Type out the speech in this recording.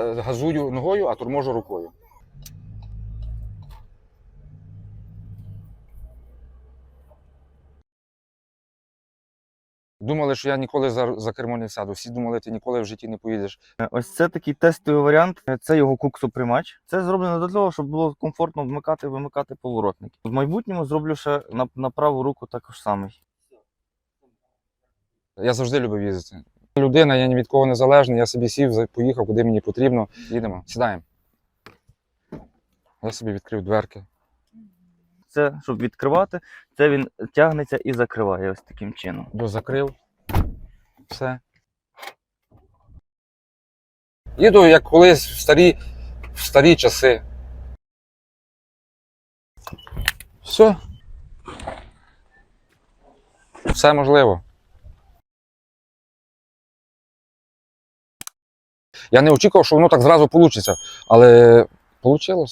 Е, Газую ногою, а торможу рукою. Думали, що я ніколи за, за кермо не сяду. Всі думали, ти ніколи в житті не поїдеш. Е, Ось це такий тестовий варіант. Е, Це його куксоприймач. Це зроблено для того, щоб було комфортно вмикати вимикати поворотники. В майбутньому зроблю ще на, на праву руку також самий. Я завжди любив їздити. Людина, я ні від кого не залежний, я собі сів, поїхав, куди мені потрібно. Їдемо, сідаємо. Я собі відкрив дверки. Це щоб відкривати, це він тягнеться і закриває ось таким чином. Бо закрив. Все. Їду, як колись в старі, в старі часи. Все. Все можливо. Я не очікував, що воно так зразу вийде, але вийшло.